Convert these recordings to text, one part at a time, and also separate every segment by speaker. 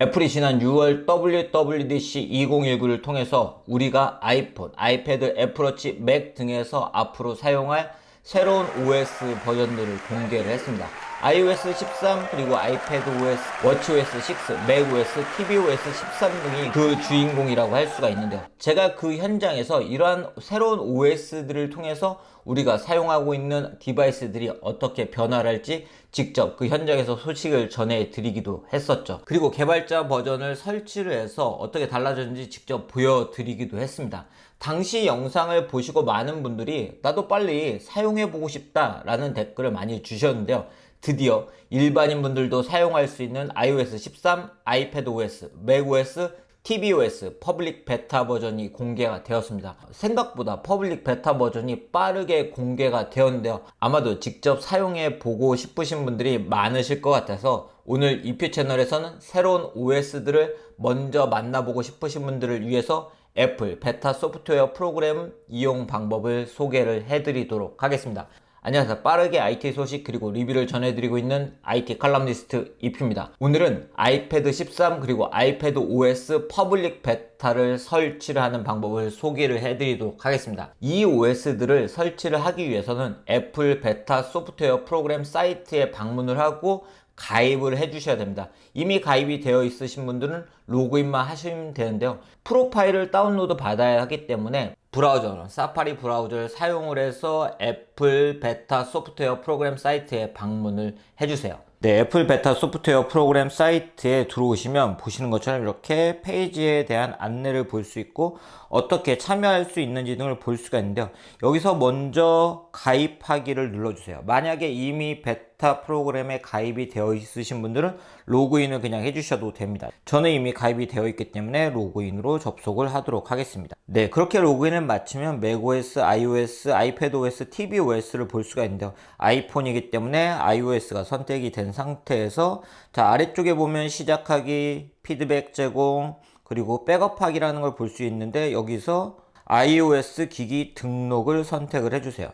Speaker 1: 애플이 지난 6월 WWDC 2019를 통해서 우리가 아이폰, 아이패드, 애플워치, 맥 등에서 앞으로 사용할 새로운 OS 버전들을 공개를 했습니다. iOS 13 그리고 아이패드 OS, 워치OS 6, 맥OS, tvOS 13 등이 그 주인공이라고 할 수가 있는데요. 제가 그 현장에서 이러한 새로운 OS들을 통해서 우리가 사용하고 있는 디바이스들이 어떻게 변화를 할지 직접 그 현장에서 소식을 전해 드리기도 했었죠. 그리고 개발자 버전을 설치를 해서 어떻게 달라졌는지 직접 보여드리기도 했습니다. 당시 영상을 보시고 많은 분들이 나도 빨리 사용해보고 싶다라는 댓글을 많이 주셨는데요. 드디어 일반인 분들도 사용할 수 있는 iOS 13, 아이패드 OS, macOS, tvOS 퍼블릭 베타 버전이 공개가 되었습니다. 생각보다 퍼블릭 베타 버전이 빠르게 공개가 되었는데요. 아마도 직접 사용해 보고 싶으신 분들이 많으실 것 같아서 오늘 이표 채널에서는 새로운 OS들을 먼저 만나보고 싶으신 분들을 위해서 애플 베타 소프트웨어 프로그램 이용 방법을 소개를 해드리도록 하겠습니다. 안녕하세요. 빠르게 IT 소식 그리고 리뷰를 전해드리고 있는 IT 칼럼니스트 이프입니다. 오늘은 아이패드 13 그리고 아이패드 OS 퍼블릭 베타를 설치를 하는 방법을 소개를 해드리도록 하겠습니다. 이 OS들을 설치를 하기 위해서는 애플 베타 소프트웨어 프로그램 사이트에 방문을 하고 가입을 해주셔야 됩니다. 이미 가입이 되어 있으신 분들은 로그인만 하시면 되는데요. 프로파일을 다운로드 받아야 하기 때문에 브라우저는 사파리 브라우저를 사용을 해서 애플 베타 소프트웨어 프로그램 사이트에 방문을 해주세요. 네, 애플 베타 소프트웨어 프로그램 사이트에 들어오시면 보시는 것처럼 이렇게 페이지에 대한 안내를 볼 수 있고 어떻게 참여할 수 있는지 등을 볼 수가 있는데요. 여기서 먼저 가입하기를 눌러주세요. 만약에 이미 베타 프로그램에 가입이 되어 있으신 분들은 로그인을 그냥 해주셔도 됩니다. 저는 이미 가입이 되어 있기 때문에 로그인으로 접속을 하도록 하겠습니다. 네, 그렇게 로그인을 마치면 macOS, iOS, iPadOS, tvOS를 볼 수가 있는데요. 아이폰이기 때문에 iOS가 선택이 된 상태에서 자 아래쪽에 보면 시작하기, 피드백 제공, 그리고 백업하기라는 걸 볼 수 있는데 여기서 iOS 기기 등록을 선택을 해주세요.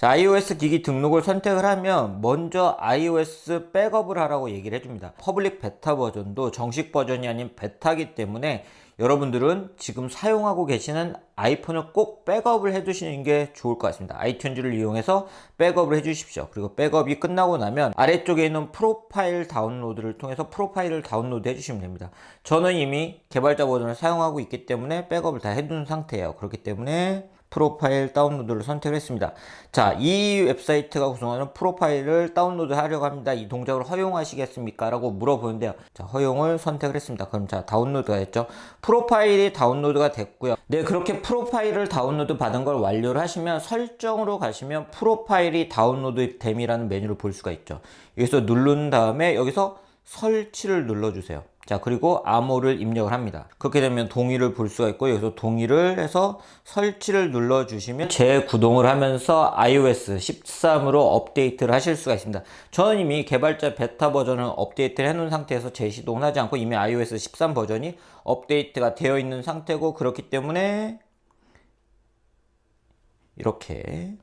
Speaker 1: 자, iOS 기기 등록을 선택을 하면 먼저 iOS 백업을 하라고 얘기를 해줍니다. 퍼블릭 베타 버전도 정식 버전이 아닌 베타기 때문에 여러분들은 지금 사용하고 계시는 아이폰을 꼭 백업을 해 두시는 게 좋을 것 같습니다. 아이튠즈를 이용해서 백업을 해 주십시오. 그리고 백업이 끝나고 나면 아래쪽에 있는 프로파일 다운로드를 통해서 프로파일을 다운로드 해 주시면 됩니다. 저는 이미 개발자 버전을 사용하고 있기 때문에 백업을 다 해둔 상태예요. 그렇기 때문에 프로파일 다운로드를 선택을 했습니다. 자, 이 웹사이트가 구성하는 프로파일을 다운로드 하려고 합니다. 이 동작을 허용하시겠습니까? 라고 물어보는데요. 자, 허용을 선택을 했습니다. 그럼 자, 다운로드가 됐죠. 프로파일이 다운로드가 됐고요. 네, 그렇게 프로파일을 다운로드 받은 걸 완료를 하시면 설정으로 가시면 프로파일이 다운로드 됨이라는 메뉴를 볼 수가 있죠. 여기서 누른 다음에 여기서 설치를 눌러주세요. 자, 그리고 암호를 입력을 합니다. 그렇게 되면 동의를 볼 수가 있고, 여기서 동의를 해서 설치를 눌러 주시면 재구동을 하면서 iOS 13으로 업데이트를 하실 수가 있습니다. 저는 이미 개발자 베타 버전을 업데이트를 해 놓은 상태에서 재시동을 하지 않고 이미 iOS 13 버전이 업데이트가 되어 있는 상태고, 그렇기 때문에 이렇게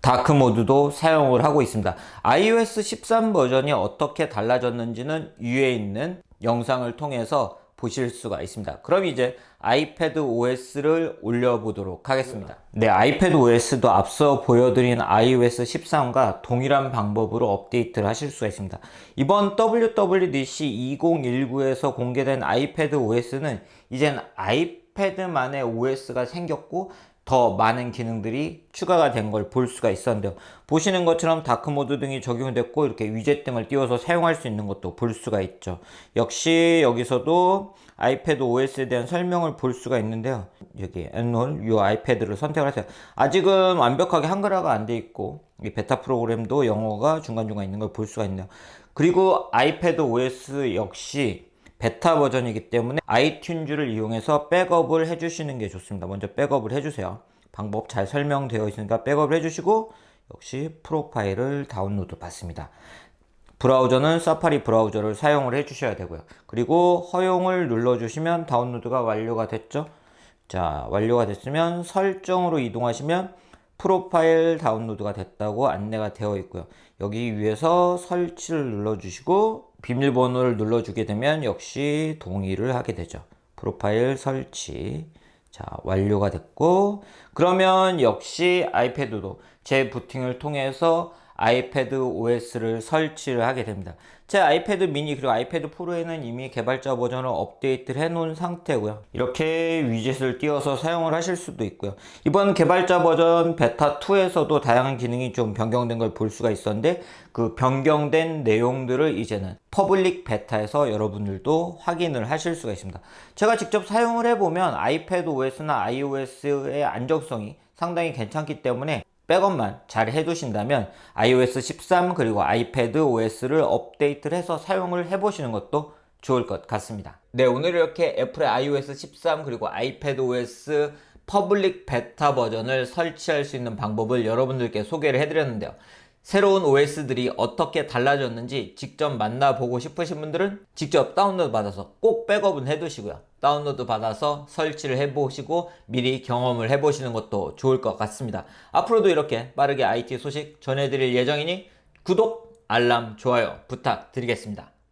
Speaker 1: 다크 모드도 사용을 하고 있습니다. iOS 13 버전이 어떻게 달라졌는지는 위에 있는 영상을 통해서 보실 수가 있습니다. 그럼 이제 아이패드 OS를 올려보도록 하겠습니다. 네, 아이패드 OS도 앞서 보여드린 iOS 13과 동일한 방법으로 업데이트를 하실 수가 있습니다. 이번 WWDC 2019에서 공개된 아이패드 OS는 이젠 아이 패드만의 OS가 생겼고 더 많은 기능들이 추가가 된 걸 볼 수가 있었는데요. 보시는 것처럼 다크모드 등이 적용됐고 이렇게 위젯 등을 띄워서 사용할 수 있는 것도 볼 수가 있죠. 역시 여기서도 아이패드 OS에 대한 설명을 볼 수가 있는데요. 여기 엔롤 이 아이패드를 선택을 하세요. 아직은 완벽하게 한글화가 안 돼 있고 이 베타 프로그램도 영어가 중간중간 있는 걸 볼 수가 있네요. 그리고 아이패드 OS 역시 베타 버전이기 때문에 아이튠즈를 이용해서 백업을 해주시는 게 좋습니다. 먼저 백업을 해주세요. 방법 잘 설명되어 있으니까 백업을 해주시고 역시 프로파일을 다운로드 받습니다. 브라우저는 사파리 브라우저를 사용을 해주셔야 되고요. 그리고 허용을 눌러주시면 다운로드가 완료가 됐죠. 자, 완료가 됐으면 설정으로 이동하시면 프로파일 다운로드가 됐다고 안내가 되어 있고요. 여기 위에서 설치를 눌러주시고 비밀번호를 눌러주게 되면 역시 동의를 하게 되죠. 프로파일 설치. 자, 완료가 됐고, 그러면 역시 아이패드도 제 부팅을 통해서 아이패드 OS를 설치를 하게 됩니다. 제 아이패드 미니 그리고 아이패드 프로에는 이미 개발자 버전을 업데이트를 해 놓은 상태고요. 이렇게 위젯을 띄워서 사용을 하실 수도 있고요. 이번 개발자 버전 베타 2에서도 다양한 기능이 좀 변경된 걸 볼 수가 있었는데 그 변경된 내용들을 이제는 퍼블릭 베타에서 여러분들도 확인을 하실 수가 있습니다. 제가 직접 사용을 해보면 아이패드 OS나 iOS의 안정성이 상당히 괜찮기 때문에 백업만 잘 해두신다면 iOS 13 그리고 아이패드 OS를 업데이트를 해서 사용을 해보시는 것도 좋을 것 같습니다. 네, 오늘 이렇게 애플의 iOS 13 그리고 아이패드 OS 퍼블릭 베타 버전을 설치할 수 있는 방법을 여러분들께 소개를 해드렸는데요. 새로운 OS들이 어떻게 달라졌는지 직접 만나보고 싶으신 분들은 직접 다운로드 받아서 꼭 백업은 해두시고요. 다운로드 받아서 설치를 해보시고 미리 경험을 해보시는 것도 좋을 것 같습니다. 앞으로도 이렇게 빠르게 IT 소식 전해드릴 예정이니 구독, 알람, 좋아요 부탁드리겠습니다.